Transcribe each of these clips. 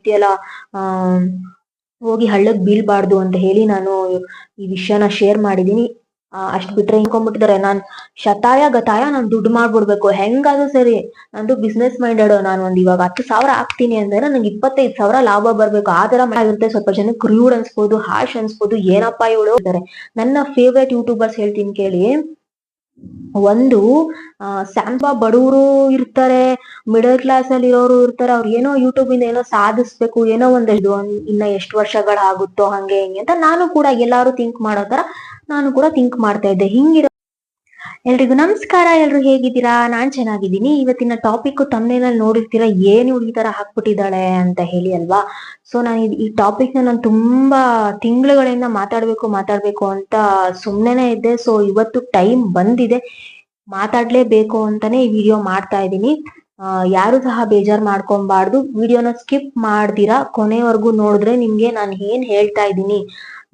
ರೀತಿ ಎಲ್ಲ ಹೋಗಿ ಹಳ್ಳಕ್ ಬೀಳ್ಬಾರ್ದು ಅಂತ ಹೇಳಿ ನಾನು ಈ ವಿಷಯನ ಶೇರ್ ಮಾಡಿದೀನಿ. ಅಷ್ಟ್ ಬಿಟ್ರೆ ಹಿಂಕೊಂಡ್ಬಿಟ್ಟಿದಾರೆ. ನಾನ್ ಶತಾಯ ಗತಾಯ ನಾನ್ ದುಡ್ಡು ಮಾಡ್ಬಿಡ್ಬೇಕು. ಹೆಂಗಾದ್ರು ಸರಿ, ನಂದು ಬಿಸ್ನೆಸ್ ಮೈಂಡೆಡ್ ನಾನು ಒಂದ್ ಇವಾಗ ಹತ್ತು ಸಾವಿರ ಹಾಕ್ತೀನಿ ಅಂದ್ರೆ ನಂಗೆ ಇಪ್ಪತ್ತೈದು ಸಾವಿರ ಲಾಭ ಬರ್ಬೇಕು. ಆ ತರ ಆಗಿರುತ್ತೆ ಸ್ವಲ್ಪ ಜನಕ್ಕೆ ಕ್ರೂಡ್ ಅನ್ಸ್ಬೋದು ಹಾಶ್ ಅನ್ಸ್ಬೋದು. ಏನಪ್ಪಾ ಇವಳು? ನನ್ನ ಫೇವ್ರೆಟ್ ಯೂಟ್ಯೂಬರ್ಸ್ ಹೇಳ್ತೀನಿ ಕೇಳಿ. ಒಂದು ಸ್ವಲ್ಪ ಬಡವರು ಇರ್ತಾರೆ ಮಿಡಲ್ ಕ್ಲಾಸ್ ಅಲ್ಲಿ ಇರೋರು ಇರ್ತಾರೆ, ಅವ್ರು ಏನೋ ಯೂಟ್ಯೂಬ್ ಇಂದ ಏನೋ ಸಾಧಿಸ್ಬೇಕು, ಏನೋ ಒಂದ್ ಇದು ಇನ್ನ ಎಷ್ಟು ವರ್ಷಗಳಾಗುತ್ತೋ, ಹಂಗೆ ಹಿಂಗೆ ಅಂತ ನಾನು ಕೂಡ ಎಲ್ಲಾರು ಥಿಂಕ್ ಮಾಡೋ ತರ ನಾನು ಕೂಡ ಥಿಂಕ್ ಮಾಡ್ತಾ ಇದ್ದೆ. ಹಿಂಗಿರೋ ಎಲ್ರಿಗೂ ನಮಸ್ಕಾರ, ಎಲ್ರು ಹೇಗಿದ್ದೀರಾ? ನಾನ್ ಚೆನ್ನಾಗಿದ್ದೀನಿ. ಇವತ್ತಿನ ಟಾಪಿಕ್ ತಮ್ಮನೇನಲ್ಲಿ ನೋಡಿರ್ತೀರಾ, ಏನು ಹುಡುಗಿ ತರ ಹಾಕ್ಬಿಟ್ಟಿದ್ದಾಳೆ ಅಂತ ಹೇಳಿ ಅಲ್ವಾ? ಸೊ ನಾನು ಈ ಟಾಪಿಕ್ನ ನಾನು ತುಂಬಾ ತಿಂಗಳುಗಳಿಂದ ಮಾತಾಡ್ಬೇಕು ಮಾತಾಡ್ಬೇಕು ಅಂತ ಸುಮ್ನೆನೆ ಇದ್ದೆ. ಸೊ ಇವತ್ತು ಟೈಮ್ ಬಂದಿದೆ. ಮಾತಾಡ್ಲೇಬೇಕು ಅಂತಾನೆ ಈ ವಿಡಿಯೋ ಮಾಡ್ತಾ ಇದ್ದೀನಿ. ಯಾರು ಸಹ ಬೇಜಾರ್ ಮಾಡ್ಕೊಬಾರ್ದು ವಿಡಿಯೋನ ಸ್ಕಿಪ್ ಮಾಡ್ದಿರಾ? ಕೊನೆವರೆಗೂ ನೋಡಿದ್ರೆ ನಿಮ್ಗೆ ನಾನು ಏನ್ ಹೇಳ್ತಾ ಇದ್ದೀನಿ?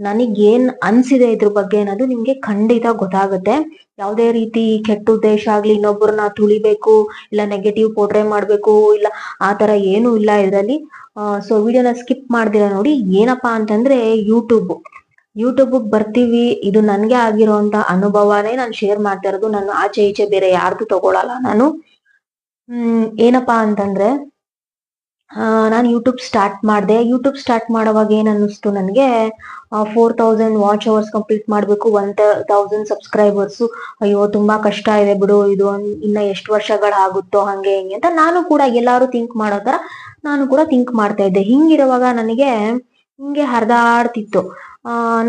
ನನಗೇನ್ ಅನ್ಸಿದೆ ಇದ್ರ ಬಗ್ಗೆ ಅನ್ನೋದು ನಿಮ್ಗೆ ಖಂಡಿತ ಗೊತ್ತಾಗುತ್ತೆ. ಯಾವುದೇ ರೀತಿ ಕೆಟ್ಟ ಉದ್ದೇಶ ಆಗ್ಲಿ ಇನ್ನೊಬ್ಬರನ್ನ ತುಳಿಬೇಕು, ಇಲ್ಲ ನೆಗೆಟಿವ್ ಪೋಟ್ರೆ ಮಾಡ್ಬೇಕು, ಇಲ್ಲ ಆ ತರ ಏನು ಇಲ್ಲ ಇದರಲ್ಲಿ. ಸೊ ವಿಡಿಯೋನ ಸ್ಕಿಪ್ ಮಾಡ್ದಿರ ನೋಡಿ, ಏನಪ್ಪಾ ಅಂತಂದ್ರೆ ಯೂಟ್ಯೂಬ್ ಯೂಟ್ಯೂಬ್ ಬರ್ತೀವಿ, ಇದು ನನ್ಗೆ ಆಗಿರೋಂತ ಅನುಭವನೇ ನಾನು ಶೇರ್ ಮಾಡ್ತಾ ಇರೋದು. ನಾನು ಆಚೆ ಈಚೆ ಬೇರೆ ಯಾರ್ದು ತಗೊಳಲ್ಲ ನಾನು. ಹ್ಮ್, ಏನಪ್ಪಾ ಅಂತಂದ್ರೆ ನಾನು ಯೂಟ್ಯೂಬ್ ಸ್ಟಾರ್ಟ್ ಮಾಡಿದೆ. ಯೂಟ್ಯೂಬ್ ಸ್ಟಾರ್ಟ್ ಮಾಡೋವಾಗ ಏನ್ ಅನ್ನಿಸ್ತು ನನಗೆ four thousand watch hours complete ಮಾಡಬೇಕು ಒನ್ ತೌಸಂಡ್ ಸಬ್ಸ್ಕ್ರೈಬರ್ಸ್ ಅಯ್ಯೋ, ತುಂಬಾ ಕಷ್ಟ ಇದೆ ಬಿಡು, ಇದು ಇನ್ನ ಎಷ್ಟು ವರ್ಷಗಳಾಗುತ್ತೋ ಹಂಗೆ, ಹಿಂಗೆ ಅಂತ ನಾನು ಕೂಡ ಎಲ್ಲಾರು ಥಿಂಕ್ ಮಾಡೋ ತರ ನಾನು ಕೂಡ ಥಿಂಕ್ ಮಾಡ್ತಾ ಇದ್ದೆ. ಹಿಂಗಿರುವಾಗ ನನಗೆ ಹಿಂಗೆ ಹರಿದಾಡ್ತಿತ್ತು.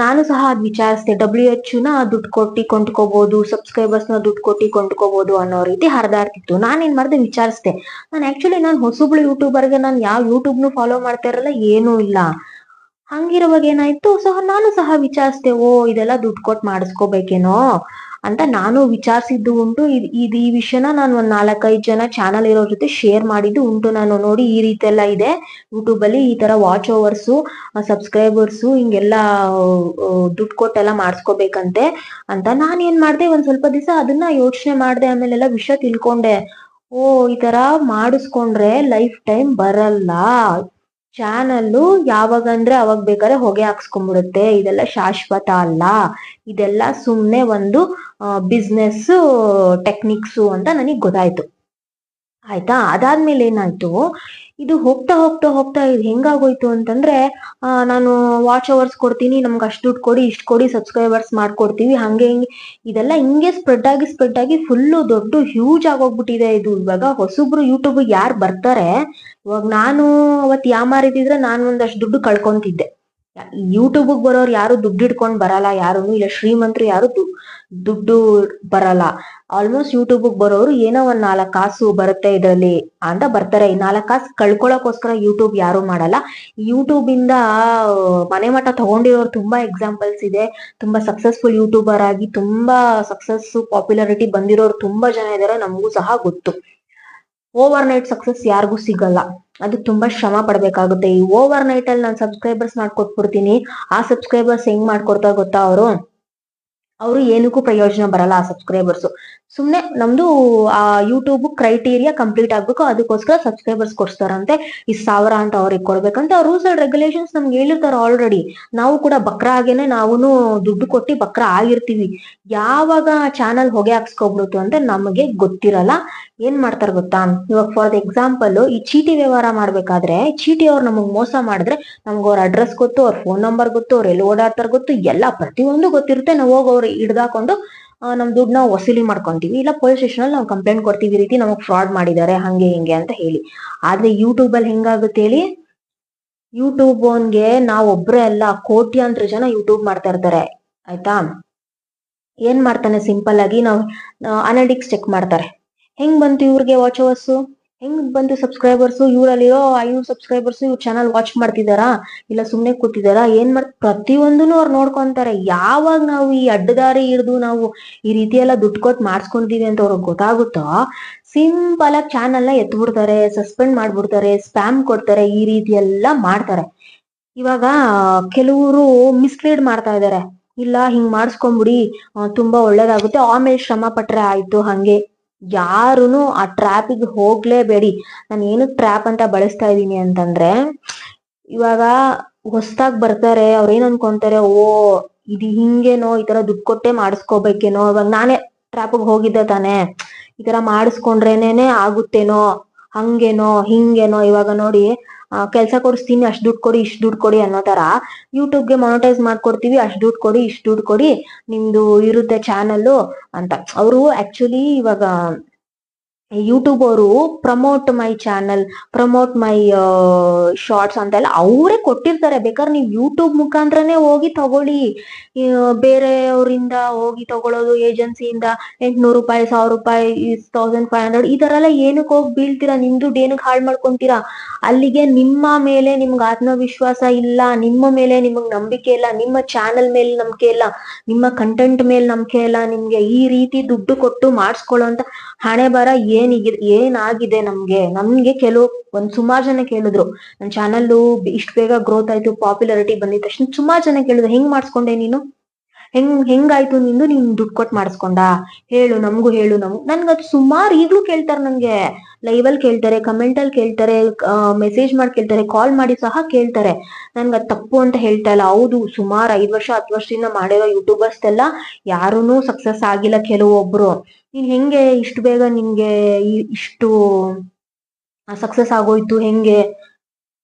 ನಾನು ಸಹ ಅದ್ ವಿಚಾರಿಸಿದೆ. ಡಬ್ಲ್ಯೂ ಎಚ್ನ ದುಡ್ಡು ಕೊಟ್ಟಿ ಕೊಂಡ್ಕೋಬಹುದು ಸಬ್ಸ್ಕ್ರೈಬರ್ಸ್ನ ದುಡ್ಡು ಕೊಟ್ಟಿ ಕೊಂಡ್ಕೋಬಹುದು ಅನ್ನೋ ರೀತಿ ಹರಿದಾಡ್ತಿತ್ತು. ನಾನೇನ್ ಮಾಡ್ದೆ ವಿಚಾರಿಸಿದೆ. ನಾನು ಆಕ್ಚುಲಿ ನಾನು ಯೂಟ್ಯೂಬರ್ ಯೂಟ್ಯೂಬರ್ಗೆ ನಾನು ಯಾವ ಯೂಟ್ಯೂಬ್ ನು ಫಾಲೋ ಮಾಡ್ತಾ ಇರಲ್ಲ, ಏನೂ ಇಲ್ಲ. ಹಂಗಿರುವಾಗ ಏನಾಯ್ತು, ಸಹ ನಾನು ಸಹ ವಿಚಾರಿಸಿದೆ, ಓ, ಇದೆಲ್ಲ ದುಡ್ಡು ಕೊಟ್ಟು ಮಾಡಿಸ್ಕೋಬೇಕೇನೋ. ಅಂತ ನಾನು ವಿಚಾರಿಸಿದ್ದು ಉಂಟು. ಇದು ಈ ವಿಷಯನ ನಾನು ಒಂದ್ ನಾಲ್ಕೈದು ಜನ ಚಾನಲ್ ಇರೋ ಜೊತೆ ಶೇರ್ ಮಾಡಿದ್ದು ಉಂಟು. ನಾನು ನೋಡಿ ಈ ರೀತಿ ಎಲ್ಲ ಇದೆ. ಯೂಟ್ಯೂಬ್ ಅಲ್ಲಿ ಈ ತರ ವಾಚ್ ಓವರ್ಸು ಸಬ್ಸ್ಕ್ರೈಬರ್ಸು ಹಿಂಗೆಲ್ಲ ದುಡ್ಡು ಕೊಟ್ಟೆಲ್ಲ ಮಾಡಿಸ್ಕೋಬೇಕಂತೆ ಅಂತ ನಾನು ಏನ್ ಮಾಡ್ದೆ, ಒಂದ್ ಸ್ವಲ್ಪ ದಿವಸ ಅದನ್ನ ಯೋಚನೆ ಮಾಡ್ದೆ, ಆಮೇಲೆಲ್ಲ ವಿಷಯ ತಿಳ್ಕೊಂಡೆ. ಓ, ಈ ತರ ಮಾಡಿಸ್ಕೊಂಡ್ರೆ ಲೈಫ್ ಟೈಮ್ ಬರಲ್ಲ. ಚಾನಲ್ಲು ಯಾವಾಗಂದ್ರೆ ಅವಾಗ ಬೇಕಾದ್ರೆ ಹೊಗೆ ಹಾಕ್ಸ್ಕೊಂಡ್ಬಿಡುತ್ತೆ. ಇದೆಲ್ಲ ಶಾಶ್ವತ ಅಲ್ಲ. ಇದೆಲ್ಲ ಸುಮ್ನೆ ಒಂದು ಬಿಸ್ನೆಸ್ ಟೆಕ್ನಿಕ್ಸು ಅಂತ ನನಗೆ ಗೊತ್ತಾಯ್ತು. ಆಯ್ತಾ? ಅದಾದ್ಮೇಲೆ ಏನಾಯ್ತು? ಇದು ಹೋಗ್ತಾ ಹೋಗ್ತಾ ಹೋಗ್ತಾ ಇದು ಹೆಂಗಾಗೋಯ್ತು ಅಂತಂದ್ರೆ, ಆ, ನಾನು ವಾಚ್ ಅವರ್ಸ್ ಕೊಡ್ತೀನಿ, ನಮ್ಗೆ ಅಷ್ಟು ದುಡ್ಡು ಕೊಡಿ, ಇಷ್ಟು ಕೊಡಿ ಸಬ್ಸ್ಕ್ರೈಬರ್ಸ್ ಮಾಡ್ಕೊಡ್ತೀವಿ, ಹಂಗೆ ಹಿಂಗೆ. ಇದೆಲ್ಲ ಹಿಂಗೆ ಸ್ಪ್ರೆಡ್ ಆಗಿ ಸ್ಪ್ರೆಡ್ ಆಗಿ ಫುಲ್ಲು ದೊಡ್ಡ ಹ್ಯೂಜ್ ಆಗೋಗ್ಬಿಟ್ಟಿದೆ ಇದು. ಇವಾಗ ಹೊಸಬ್ರು ಯೂಟ್ಯೂಬ್ ಯಾರು ಬರ್ತಾರೆ? ಇವಾಗ ನಾನು ಅವತ್ ಯಾಮಾರಿದ್ರೆ ನಾನು ಒಂದಷ್ಟು ದುಡ್ಡು ಕಳ್ಕೊಂತಿದ್ದೆ. ಯೂಟ್ಯೂಬ್ ಬರೋರು ಯಾರು ದುಡ್ಡು ಇಟ್ಕೊಂಡ್ ಬರಲ್ಲ ಯಾರು ಇಲ್ಲ ಶ್ರೀಮಂತರು ಯಾರು ದುಡ್ಡು ಬರಲ್ಲ. ಆಲ್ಮೋಸ್ಟ್ ಯೂಟ್ಯೂಬ್ ಬರೋರು ಏನೋ ಒಂದ್ ನಾಲ್ಕು ಕಾಸು ಬರುತ್ತೆ ಇದ್ರಲ್ಲಿ ಅಂತ ಬರ್ತಾರೆ. ಈ ನಾಲ್ಕ ಕಾಸು ಕಳ್ಕೊಳಕೋಸ್ಕರ ಯೂಟ್ಯೂಬ್ ಯಾರು ಮಾಡಲ್ಲ. ಯೂಟ್ಯೂಬ್ ಇಂದ ಮನೆ ಮಠ ತಗೊಂಡಿರೋರು ತುಂಬಾ ಎಕ್ಸಾಂಪಲ್ಸ್ ಇದೆ. ತುಂಬಾ ಸಕ್ಸಸ್ಫುಲ್ ಯೂಟ್ಯೂಬರ್ ಆಗಿ ತುಂಬಾ ಸಕ್ಸಸ್ ಪಾಪ್ಯುಲಾರಿಟಿ ಬಂದಿರೋರು ತುಂಬಾ ಜನ ಇದಾರೆ. ನಮಗೂ ಸಹ ಗೊತ್ತು. ಓವರ್ ನೈಟ್ ಸಕ್ಸಸ್ ಯಾರಿಗೂ ಸಿಗಲ್ಲ. ಅದು ತುಂಬಾ ಶ್ರಮ ಪಡ್ಬೇಕಾಗುತ್ತೆ. ಈ ಓವರ್ ನೈಟ್ ಅಲ್ಲಿ ನಾನು ಸಬ್ಸ್ಕ್ರೈಬರ್ಸ್ ಮಾಡ್ಕೊಟ್ಬಿಡ್ತೀನಿ. ಆ ಸಬ್ಸ್ಕ್ರೈಬರ್ಸ್ ಹೆಂಗ್ ಮಾಡ್ಕೊಡ್ತಾರೆ ಗೊತ್ತಾ ಅವರು? ಅವರು ಏನಕ್ಕೂ ಪ್ರಯೋಜನ ಬರಲ್ಲ ಆ ಸಬ್ಸ್ಕ್ರೈಬರ್ಸ್ ಸುಮ್ನೆ ನಮ್ದು, ಆ ಯೂಟ್ಯೂಬ್ ಕ್ರೈಟೀರಿಯಾ ಕಂಪ್ಲೀಟ್ ಆಗ್ಬೇಕು, ಅದಕ್ಕೋಸ್ಕರ ಸಬ್ಸ್ಕ್ರೈಬರ್ಸ್ ಕೊಡ್ಸ್ತಾರಂತೆ. ಈ ಸಾವಿರ ಅಂತ ಅವ್ರಿಗೆ ಕೊಡ್ಬೇಕಂತ ರೂಲ್ಸ್ ಅಂಡ್ ರೆಗ್ಯುಲೇಷನ್ಸ್ ನಮ್ಗೆ ಹೇಳಿರ್ತಾರೆ ಆಲ್ರೆಡಿ ನಾವು ಕೂಡ ಬಕ್ರ ಆಗೇನೆ ನಾವು ದುಡ್ಡು ಕೊಟ್ಟು ಬಕ್ರ ಆಗಿರ್ತೀವಿ. ಯಾವಾಗ ಚಾನಲ್ ಹೊಗೆ ಹಾಕ್ಸ್ಕೊಬಿಡುತ್ತು ಅಂತ ನಮಗೆ ಗೊತ್ತಿರಲ್ಲ. ಏನ್ ಮಾಡ್ತಾರೆ ಗೊತ್ತಾ? ಇವಾಗ ಫಾರ್ ಎಕ್ಸಾಂಪಲ್ ಈ ಚೀಟಿ ವ್ಯವಹಾರ ಮಾಡ್ಬೇಕಾದ್ರೆ ಚೀಟಿ ಅವ್ರು ನಮಗ್ ಮೋಸ ಮಾಡಿದ್ರೆ ನಮ್ಗೆ ಅವ್ರ ಅಡ್ರೆಸ್ ಗೊತ್ತು, ಅವ್ರ ಫೋನ್ ನಂಬರ್ ಗೊತ್ತು, ಅವ್ರು ಎಲ್ಲಿ ಓಡಾಡ್ತಾರ ಗೊತ್ತು, ಎಲ್ಲ ಪ್ರತಿಯೊಂದು ಗೊತ್ತಿರುತ್ತೆ. ನಾವು ಹೋಗಿ ಅವ್ರು ಹಿಡ್ದಾಕೊಂಡು ನಮ್ ನಾವು ವಸೂಲಿ ಮಾಡ್ಕೊಂತೀವಿ. ಇಲ್ಲ ಪೊಲೀಸ್ ಸ್ಟೇಷನ್ ಅಲ್ಲಿ ನಾವು ಕಂಪ್ಲೇಂಟ್ ಕೊಡ್ತೀವಿ. ರೀತಿ ನಮಗ್ ಫ್ರಾಡ್ ಮಾಡಿದ್ದಾರೆ ಹಂಗೆ, ಹಿಂಗೆ ಅಂತ ಹೇಳಿ. ಆದ್ರೆ ಯೂಟ್ಯೂಬ್ ಅಲ್ಲಿ ಹೆಂಗಾಗುತ್ತೆ ಹೇಳಿ? ಯೂಟ್ಯೂಬ್ಗೆ ನಾವ್ ಒಬ್ರೇ ಅಲ್ಲ, ಕೋಟ್ಯಾಂತರ ಜನ ಯೂಟ್ಯೂಬ್ ಮಾಡ್ತಾ ಇರ್ತಾರೆ. ಆಯ್ತಾ? ಏನ್ ಮಾಡ್ತಾನೆ? ಸಿಂಪಲ್ ಆಗಿ ನಾವು ಅನಾಲಿಟಿಕ್ಸ್ ಚೆಕ್ ಮಾಡ್ತಾರೆ. ಹೆಂಗ್ ಬಂತು ಇವ್ರಿಗೆ ವಾಚ್ ಅವರ್ಸ್ ಹೆಂಗ್ ಬಂತು ಸಬ್ಸ್ಕ್ರೈಬರ್ಸ್ ಇವ್ರಲ್ಲಿರೋ ಐನೂರು ಸಬ್ಸ್ಕ್ರೈಬರ್ಸ್ ಇವ್ರ ಚಾನಲ್ ವಾಚ್ ಮಾಡ್ತಿದಾರಾ? ಇಲ್ಲ ಸುಮ್ನೆ ಕೂತಿದಾರಾ? ಏನ್ ಮಾಡ್, ಪ್ರತಿಯೊಂದನು ಅವ್ರು ನೋಡ್ಕೊಂತಾರೆ. ಯಾವಾಗ ನಾವು ಈ ಅಡ್ಡದಾರಿ ಹಿಡಿದು ನಾವು ಈ ರೀತಿ ಎಲ್ಲ ದುಡ್ಡು ಕೊಟ್ಟು ಮಾಡ್ಸ್ಕೊಂತೀವಿ ಅಂತ ಅವ್ರಿಗೆ ಗೊತ್ತಾಗುತ್ತೋ, ಸಿಂಪಲ್ ಆಗಿ ಚಾನಲ್ನ ಎತ್ಬಿಡ್ತಾರೆ ಸಸ್ಪೆಂಡ್ ಮಾಡ್ಬಿಡ್ತಾರೆ ಸ್ಪ್ಯಾಮ್ ಕೊಡ್ತಾರೆ, ಈ ರೀತಿ ಎಲ್ಲ ಮಾಡ್ತಾರೆ. ಇವಾಗ ಕೆಲವರು ಮಿಸ್ಲೀಡ್ ಮಾಡ್ತಾ ಇದಾರೆ. ಇಲ್ಲ ಹಿಂಗ್ ಮಾಡಿಸ್ಕೊಂಬಿಡಿ ತುಂಬಾ ಒಳ್ಳೇದಾಗುತ್ತೆ. ಆಮೇಲೆ ಶ್ರಮ ಪಟ್ರೆ ಆಯ್ತು, ಹಂಗೆ. ಯಾರುನು ಆ ಟ್ರ್ಯಾಪಿಗೆ ಹೋಗ್ಲೇಬೇಡಿ. ನಾನು ಏನು ಟ್ರ್ಯಾಪ್ ಅಂತ ಬಳಸ್ತಾ ಇದ್ದೀನಿ ಅಂತಂದ್ರೆ, ಇವಾಗ ಹೊಸ್ದಾಗ್ ಬರ್ತಾರೆ ಅವ್ರೇನ್ ಅನ್ಕೊಂತಾರೆ, ಓ, ಇದು ಹಿಂಗೇನೋ, ಈ ತರ ದುಡ್ಡು ಕೊಟ್ಟೆ ಮಾಡಿಸ್ಕೋಬೇಕೇನೋ, ಇವಾಗ ನಾನೇ ಟ್ರಾಪಿಗೆ ಹೋಗಿದ್ದೆ ತಾನೇ. ಈ ತರ ಮಾಡಿಸ್ಕೊಂಡ್ರೇನೆ ಆಗುತ್ತೇನೋ, ಹಂಗೇನೋ, ಹಿಂಗೇನೋ, ಇವಾಗ ನೋಡಿ ಕೆಲಸ ಕೊಡಿಸ್ತೀನಿ, ಅಷ್ಟ್ ದುಡ್ಡು ಕೊಡಿ, ಇಷ್ಟ್ ದುಡ್ಡು ಕೊಡಿ ಅನ್ನೋ ತರ ಯೂಟ್ಯೂಬ್ಗೆ ಮೊನಟೈಸ್ ಮಾಡ್ಕೊಡ್ತೀವಿ, ಅಷ್ಟ್ ದುಡ್ಡು ಕೊಡಿ, ಇಷ್ಟ್ ದುಡ್ಡು ಕೊಡಿ, ನಿಮ್ದು ಇರುತ್ತೆ ಚಾನೆಲ್ ಅಂತ. ಅವರು ಆಕ್ಚುಲಿ ಇವಾಗ ಯೂಟ್ಯೂಬ್ ಅವರು promote my channel promote my shorts ಅಂತೆಲ್ಲ ಅವರೇ ಕೊಟ್ಟಿರ್ತಾರೆ. ಬೇಕಾದ್ರೆ ನೀವು ಯೂಟ್ಯೂಬ್ ಮುಖಾಂತರನೇ ಹೋಗಿ ತಗೊಳ್ಳಿ. ಬೇರೆಯವರಿಂದ ಹೋಗಿ ತಗೊಳ್ಳೋದು, ಏಜೆನ್ಸಿಯಿಂದ ಎಂಟ್ನೂರು ರೂಪಾಯಿ, ಸಾವಿರ ರೂಪಾಯಿ ತೌಸಂಡ್ ಫೈವ್ ಹಂಡ್ರೆಡ್ ಈ ತರ ಎಲ್ಲ ಏನಕ್ಕೆ ಹೋಗಿ ಬೀಳ್ತೀರಾ? ನಿಮ್ ದುಡ್ಡು ಏನಕ್ಕೆ ಹಾಳು ಮಾಡ್ಕೊಂತೀರಾ? ಅಲ್ಲಿಗೆ ನಿಮ್ಮ ಮೇಲೆ ನಿಮ್ಗೆ ಆತ್ಮವಿಶ್ವಾಸ ಇಲ್ಲ, ನಿಮ್ಮ ಮೇಲೆ ನಿಮಗೆ ನಂಬಿಕೆ ಇಲ್ಲ, ನಿಮ್ಮ ಚಾನಲ್ ಮೇಲೆ ನಂಬಿಕೆ ಇಲ್ಲ, ನಿಮ್ಮ ಕಂಟೆಂಟ್ ಮೇಲೆ ನಂಬಿಕೆ ಇಲ್ಲ, ನಿಮ್ಗೆ ಈ ರೀತಿ ದುಡ್ಡು ಕೊಟ್ಟು ಮಾಡಿಸ್ಕೊಳ್ಳೋ ಅಂತ ಹಣೆ ಬರ ಏನಿಗಿದೆ ಏನಾಗಿದೆ ನಮ್ಗೆ? ನಮ್ಗೆ ಕೆಲವು, ಒಂದ್ ಸುಮಾರು ಜನ ಕೇಳಿದ್ರು. ನನ್ ಚಾನಲ್ ಇಷ್ಟು ಬೇಗ ಗ್ರೋತ್ ಆಯ್ತು ಪಾಪ್ಯುಲಾರಿಟಿ ಬಂದಿದ ತಕ್ಷಣ ಸುಮಾರು ಜನ ಕೇಳಿದ್ರು, ಹೆಂಗ್ ಮಾಡ್ಸ್ಕೊಂಡೆ ನೀನು? ಹೆಂಗ್, ಹೆಂಗಾಯ್ತು ನಿಂದು? ನೀನ್ ದುಡ್ಡು ಕೊಟ್ಟು ಮಾಡಿಸ್ಕೊಂಡ? ಹೇಳು, ನಮಗೂ ಹೇಳು, ನಮ್ ನನ್ಗೆ ಅದು ಸುಮಾರು ಈಗ್ಲೂ ಕೇಳ್ತಾರೆ ನಂಗೆ. ಲೈವ್ ಅಲ್ಲಿ ಕೇಳ್ತಾರೆ ಕಮೆಂಟ್ ಅಲ್ಲಿ ಕೇಳ್ತಾರೆ ಮೆಸೇಜ್ ಮಾಡಿ ಕೇಳ್ತಾರೆ ಕಾಲ್ ಮಾಡಿ ಸಹ ಕೇಳ್ತಾರೆ. ನನ್ಗೆ ಅದು ತಪ್ಪು ಅಂತ ಹೇಳ್ತಾ ಇಲ್ಲ. ಹೌದು, ಸುಮಾರು ಐದ್ ವರ್ಷ, ಹತ್ತು ವರ್ಷದಿಂದ ಮಾಡಿರೋ ಯೂಟ್ಯೂಬರ್ಸ್ ಎಲ್ಲ ಯಾರೂನು ಸಕ್ಸಸ್ ಆಗಿಲ್ಲ ಕೆಲವೊಬ್ರು. ನೀನ್ ಹೆಂಗೆ ಇಷ್ಟು ಬೇಗ ನಿನ್ಗೆ ಇಷ್ಟು ಸಕ್ಸಸ್ ಆಗೋಯ್ತು, ಹೆಂಗೆ?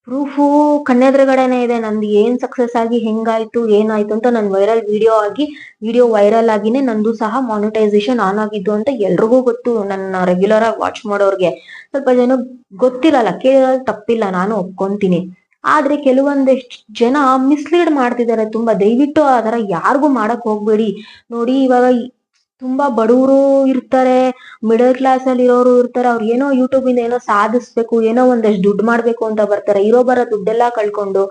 ಪ್ರೂಫು ಕಣ್ಣೆದ್ರಗಡೆನೆ ಇದೆ. ನಂದು ಏನ್ ಸಕ್ಸಸ್ ಆಗಿ ಹೆಂಗಾಯ್ತು, ಏನಾಯ್ತು ಅಂತ ನನ್ ವೈರಲ್ ವಿಡಿಯೋ ಆಗಿ ವಿಡಿಯೋ ವೈರಲ್ ಆಗಿನೇ ನಂದು ಸಹ ಮಾನಿಟೈಸೇಷನ್ ಆನ್ ಆಗಿದ್ದು ಅಂತ ಎಲ್ರಿಗೂ ಗೊತ್ತು. ನನ್ನ ರೆಗ್ಯುಲರ್ ಆಗಿ ವಾಚ್ ಮಾಡೋರ್ಗೆ. ಸ್ವಲ್ಪ ಜನ ಗೊತ್ತಿರಲ್ಲ ಕೇಳಿರೋದು ತಪ್ಪಿಲ್ಲ, ನಾನು ಒಪ್ಕೊಂತೀನಿ. ಆದ್ರೆ ಕೆಲವೊಂದಷ್ಟು ಜನ ಮಿಸ್ಲೀಡ್ ಮಾಡ್ತಿದ್ದಾರೆ. ತುಂಬಾ ದಯವಿಟ್ಟು ಆ ತರ ಯಾರಿಗೂ ಮಾಡಕ್ ಹೋಗ್ಬೇಡಿ. ನೋಡಿ, ಇವಾಗ ತುಂಬಾ ಬಡವರು ಇರ್ತಾರೆ ಮಿಡಲ್ ಕ್ಲಾಸ್ ಅಲ್ಲಿ ಇರೋರು ಇರ್ತಾರೆ, ಅವ್ರು ಏನೋ ಯೂಟ್ಯೂಬ್ ಇಂದ ಏನೋ ಸಾಧಿಸ್ಬೇಕು, ಏನೋ ಒಂದಷ್ಟು ದುಡ್ಡು ಮಾಡ್ಬೇಕು ಅಂತ ಬರ್ತಾರೆ. ಇರೋ ಬರೋ ದುಡ್ಡೆಲ್ಲ ಕಳ್ಕೊಂಡು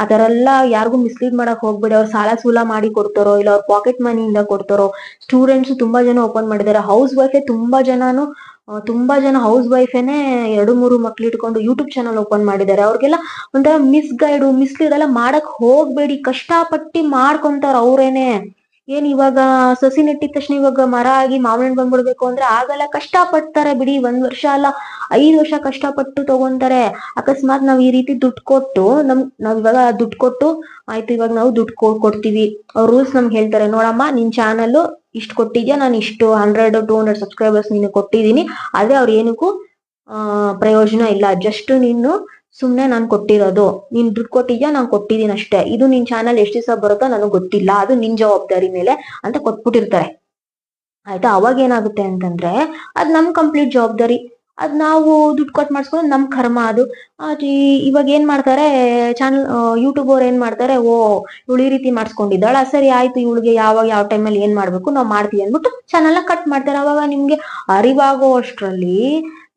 ಆ ತರ ಎಲ್ಲ ಯಾರಿಗೂ ಮಿಸ್ಲೀಡ್ ಮಾಡಕ್ ಹೋಗ್ಬೇಡಿ. ಅವ್ರು ಸಾಲ ಸೂಲ ಮಾಡಿ ಕೊಡ್ತಾರೋ ಇಲ್ಲ ಅವ್ರ ಪಾಕೆಟ್ ಮನಿಯಿಂದ ಕೊಡ್ತಾರೋ ಸ್ಟೂಡೆಂಟ್ಸ್ ತುಂಬಾ ಜನ ಓಪನ್ ಮಾಡಿದ್ದಾರೆ. ಹೌಸ್ ವೈಫೇ ತುಂಬಾ ಜನನು ತುಂಬಾ ಜನ ಹೌಸ್ ವೈಫೇನೆ ಎರಡು ಮೂರು ಮಕ್ಳು ಇಟ್ಕೊಂಡು ಯೂಟ್ಯೂಬ್ ಚಾನಲ್ ಓಪನ್ ಮಾಡಿದ್ದಾರೆ. ಅವ್ರಿಗೆಲ್ಲ ಒಂಥರ ಮಿಸ್ ಗೈಡು ಮಿಸ್ಲೀಡ್ ಎಲ್ಲ ಮಾಡಕ್ ಹೋಗ್ಬೇಡಿ. ಕಷ್ಟಪಟ್ಟಿ ಮಾಡ್ಕೊಂತಾರ ಅವ್ರೇನೆ. ಏನ್ ಇವಾಗ ಸಸಿ ನೆಟ್ಟಿದ ತಕ್ಷಣ ಇವಾಗ ಮರ ಆಗಿ ಮಾವಿನ ಬಂದ್ಬಿಡ್ಬೇಕು ಅಂದ್ರೆ ಆಗಲ್ಲ. ಕಷ್ಟ ಪಡ್ತಾರೆ ಬಿಡಿ. ಒಂದ್ ವರ್ಷ ಅಲ್ಲ, ಐದು ವರ್ಷ ಕಷ್ಟಪಟ್ಟು ತಗೊಂತಾರೆ. ಅಕಸ್ಮಾತ್ ನಾವ್ ಈ ರೀತಿ ದುಡ್ಡು ಕೊಟ್ಟು, ನಮ್, ನಾವ್ ಇವಾಗ ದುಡ್ಡು ಕೊಟ್ಟು, ಆಯ್ತು ಇವಾಗ ನಾವು ದುಡ್ಡು ಕೊಡ್ತೀವಿ. ಅವ್ರ ರೂಲ್ಸ್ ನಮ್ಗೆ ಹೇಳ್ತಾರೆ. ನೋಡಮ್ಮ, ನಿನ್ ಚಾನಲ್ ಇಷ್ಟು ಕೊಟ್ಟಿದ್ಯಾ? ನಾನು ಇಷ್ಟು, ಹಂಡ್ರೆಡ್, ಟೂ ಹಂಡ್ರೆಡ್ ಸಬ್ಸ್ಕ್ರೈಬರ್ಸ್ ನೀನು ಕೊಟ್ಟಿದ್ದೀನಿ ಆದ್ರೆ ಅವ್ರ ಏನಕ್ಕೂ, ಆ, ಪ್ರಯೋಜನ ಇಲ್ಲ. ಜಸ್ಟ್ ನೀನು ಸುಮ್ನೆ ನಾನ್ ಕೊಟ್ಟಿರೋದು. ನೀನ್ ದುಡ್ಡು ಕೊಟ್ಟಿದ್ಯಾ? ನಾನ್ ಕೊಟ್ಟಿದ್ದೀನಿ ಅಷ್ಟೇ. ಇದು ನಿನ್ ಚಾನಲ್ ಎಷ್ಟು ದಿವಸ ಬರುತ್ತೋ ನನಗೆ ಗೊತ್ತಿಲ್ಲ. ಅದು ನಿನ್ ಜವಾಬ್ದಾರಿ ಮೇಲೆ ಅಂತ ಕೊಟ್ಬಿಟ್ಟಿರ್ತಾರೆ. ಆಯ್ತಾ? ಅವಾಗ ಏನಾಗುತ್ತೆ ಅಂತಂದ್ರೆ, ಅದ್ ನಮ್ ಕಂಪ್ಲೀಟ್ ಜವಾಬ್ದಾರಿ. ಅದ್ ನಾವು ದುಡ್ಡು ಕೊಟ್ಟು ಮಾಡಿಸ್ಕೊಂಡು ನಮ್ ಕರ್ಮ ಅದು. ಇವಾಗ ಏನ್ ಮಾಡ್ತಾರೆ? ಚಾನಲ್ ಯೂಟ್ಯೂಬ್ ಅವ್ರು ಏನ್ ಮಾಡ್ತಾರೆ? ಓ, ಇವಳು ಈ ರೀತಿ ಮಾಡಿಸ್ಕೊಂಡಿದ್ದಾಳ. ಸರಿ, ಆಯ್ತು, ಇವಳಿಗೆ ಯಾವಾಗ ಯಾವ ಟೈಮಲ್ಲಿ ಏನ್ ಮಾಡ್ಬೇಕು? ನಾವ್ ಮಾಡ್ತೀವಿ ಅಂದ್ಬಿಟ್ಟು ಚಾನಲ್ ಕಟ್ ಮಾಡ್ತಾರೆ. ಅವಾಗ ನಿಮ್ಗೆ ಅರಿವಾಗೋ ಅಷ್ಟ್ರಲ್ಲಿ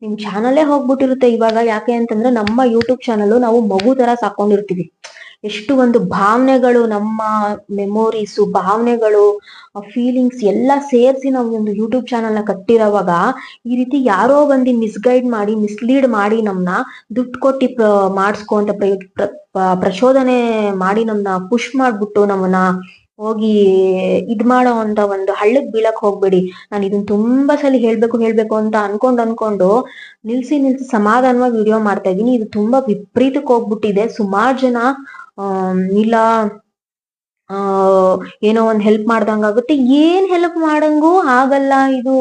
ನಿಮ್ ಚಾನಲೇ ಹೋಗ್ಬಿಟ್ಟಿರುತ್ತೆ ಇವಾಗ. ಯಾಕೆ ಅಂತಂದ್ರೆ ನಮ್ಮ ಯೂಟ್ಯೂಬ್ ಚಾನಲ್ ನಾವು ಮಗು ತರ ಸಾಕೊಂಡಿರ್ತೀವಿ. ಎಷ್ಟು ಒಂದು ಭಾವನೆಗಳು, ನಮ್ಮ ಮೆಮೊರೀಸು ಭಾವನೆಗಳು ಫೀಲಿಂಗ್ಸ್ ಎಲ್ಲ ಸೇರಿಸಿ ನಾವು ಒಂದು ಯೂಟ್ಯೂಬ್ ಚಾನಲ್ನ ಕಟ್ಟಿರೋವಾಗ ಈ ರೀತಿ ಯಾರೋ ಬಂದು ಮಿಸ್ಗೈಡ್ ಮಾಡಿ ಮಿಸ್ಲೀಡ್ ಮಾಡಿ ನಮ್ಮನ್ನ ದುಡ್ಡು ಕೊಟ್ಟು ಪ್ರ, ಮಾಡಿಸ್ಕೊ ಅಂತ ಪ್ರಯೋ ಪ್ರಚೋದನೆ ಮಾಡಿ ನಮ್ಮನ್ನ ಪುಷ್ ಮಾಡ್ಬಿಟ್ಟು ನಮ್ಮನ್ನ ಹೋಗಿ ಇದ್ ಮಾಡೋ ಅಂತ ಒಂದು ಹಳ್ಳಕ್ ಬೀಳಕ್ ಹೋಗ್ಬೇಡಿ. ನಾನು ಇದನ್ ತುಂಬಾ ಸಲ ಹೇಳ್ಬೇಕು ಹೇಳ್ಬೇಕು ಅಂತ ಅನ್ಕೊಂಡ್ ಅನ್ಕೊಂಡು ನಿಲ್ಸಿ ನಿಲ್ಸಿ ಸಮಾಧಾನವಾಗಿ ವಿಡಿಯೋ ಮಾಡ್ತಾ ಇದೀನಿ ಇದು ತುಂಬಾ ವಿಪರೀತಕ್ಕೆ ಹೋಗ್ಬಿಟ್ಟಿದೆ. ಸುಮಾರು ಜನ ಇಲ್ಲ ಆ, ಏನೋ ಒಂದ್ ಹೆಲ್ಪ್ ಮಾಡ್ದಂಗಾಗುತ್ತೆ ಏನ್ ಹೆಲ್ಪ್ ಮಾಡಂಗೂ ಆಗಲ್ಲ ಇದು.